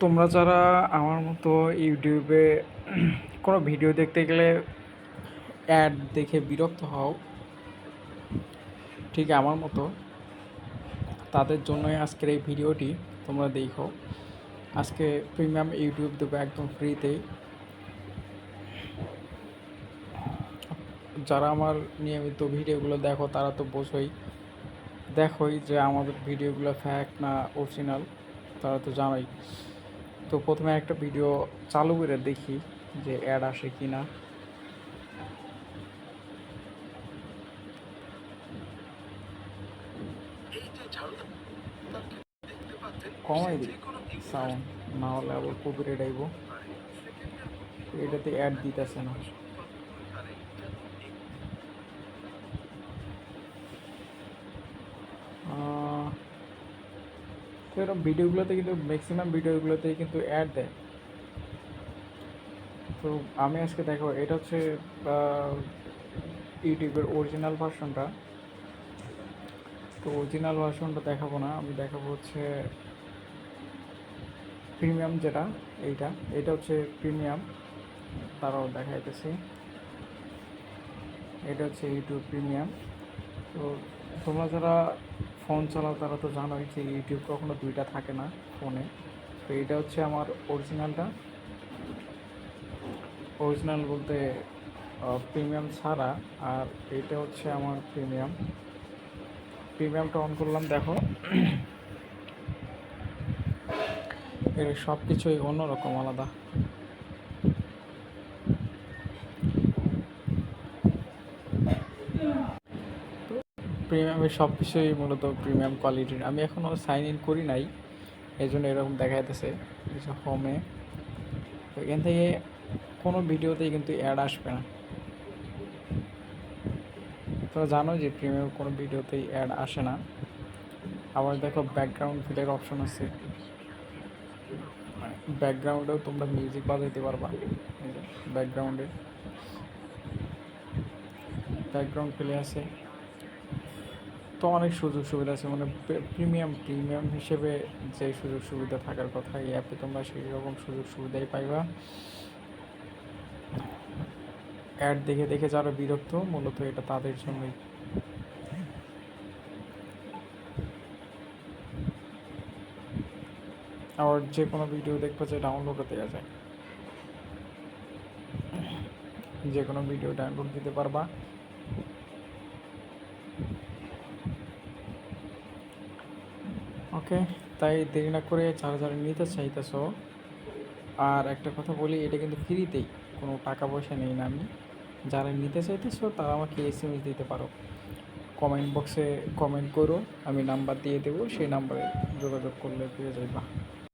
তোমরা যারা আমার মতো ইউটিউবে কোনো ভিডিও দেখতে গেলে অ্যাড দেখে বিরক্ত হও, ঠিক আমার মতো, তাদের জন্যই আজকের এই ভিডিওটি তোমরা দেখো। আজকে প্রিমিয়াম ইউটিউব দেবো একদম ফ্রিতেই যারা আমার নিয়মিত ভিডিওগুলো দেখো, তারা তো বোঝোই দেখোই যে আমাদের ভিডিওগুলো ফ্যাক না অরিজিনাল তারা তো জানাই। তো প্রথমে একটা ভিডিও চালু করে দেখি যে অ্যাড আসে কি না কমাই দিই। সাউন্ড না হলে আবার কপিরাইট আইব। এটাতে অ্যাড দিতেছে না। তো এরকম ভিডিওগুলোতে কিন্তু ম্যাক্সিমাম ভিডিওগুলোতেই কিন্তু অ্যাড দেয়। তো আমি আজকে দেখো, এটা হচ্ছে ইউটিউবের অরিজিনাল ভার্সনটা তো অরিজিনাল ভার্সনটা দেখাবো না, আমি দেখাবো হচ্ছে প্রিমিয়াম যেটা, এইটা। এটা হচ্ছে প্রিমিয়াম তারাও দেখাইতেছি। এটা হচ্ছে ইউটিউব প্রিমিয়াম তো তোমরা যারা ফোন চালাও, তারা তো জানোই যে ইউটিউব কখনো দুইটা থাকে না ফোনে। তো এটা হচ্ছে আমার অরিজিনালটা অরিজিনাল বলতে প্রিমিয়াম ছাড়া, আর এটা হচ্ছে আমার প্রিমিয়াম প্রিমিয়ামটা অন করলাম, দেখো। এর সব কিছুই অন্যরকম, আলাদা। প্রিমিয়ামের সব কিছুই মূলত প্রিমিয়াম কোয়ালিটির আমি এখনও সাইন ইন করি নাই এই জন্য এরকম দেখা যাইতেছে কিছু হোমে এখান থেকে কোনো ভিডিওতেই কিন্তু অ্যাড আসবে না। তোমরা জানো যে প্রিমিয়াম কোনো ভিডিওতেই অ্যাড আসে না। আবার দেখো ব্যাকগ্রাউন্ড ফিলের অপশন আছে। ব্যাকগ্রাউন্ডেও তোমরা মিউজিক বাজাইতে পারবা। ব্যাকগ্রাউন্ডে ব্যাকগ্রাউন্ড ফিলে আছে। তো অনেক সুযোগ সুবিধা আছে। মানে প্রিমিয়াম প্রিমিয়াম হিসেবে যে সুযোগ সুবিধা থাকার কথা, এই অ্যাপে তোমরা সেই রকম সুযোগ সুবিধাই পাইবা। অ্যাড দেখে দেখে যারা বিরক্ত, মূলত এটা তাদের জন্যই। আবার যে কোনো ভিডিও দেখব যে ডাউনলোডও দেওয়া যায় যে কোনো ভিডিও ডাউনলোড দিতে পারবা। ওকে। তাই দেরি না করে চার্জার নিতে চাইতেছো আর একটা কথা বলি, এটা কিন্তু ফ্রিতেই, কোনো টাকা পয়সা নেই না আমি। যারা নিতে চাইতেছো তারা আমাকে এস এম এস দিতে পারো। কমেন্ট বক্সে কমেন্ট করো, আমি নাম্বার দিয়ে দেবো, সেই নাম্বারে যোগাযোগ করলে পেয়ে যাইবা।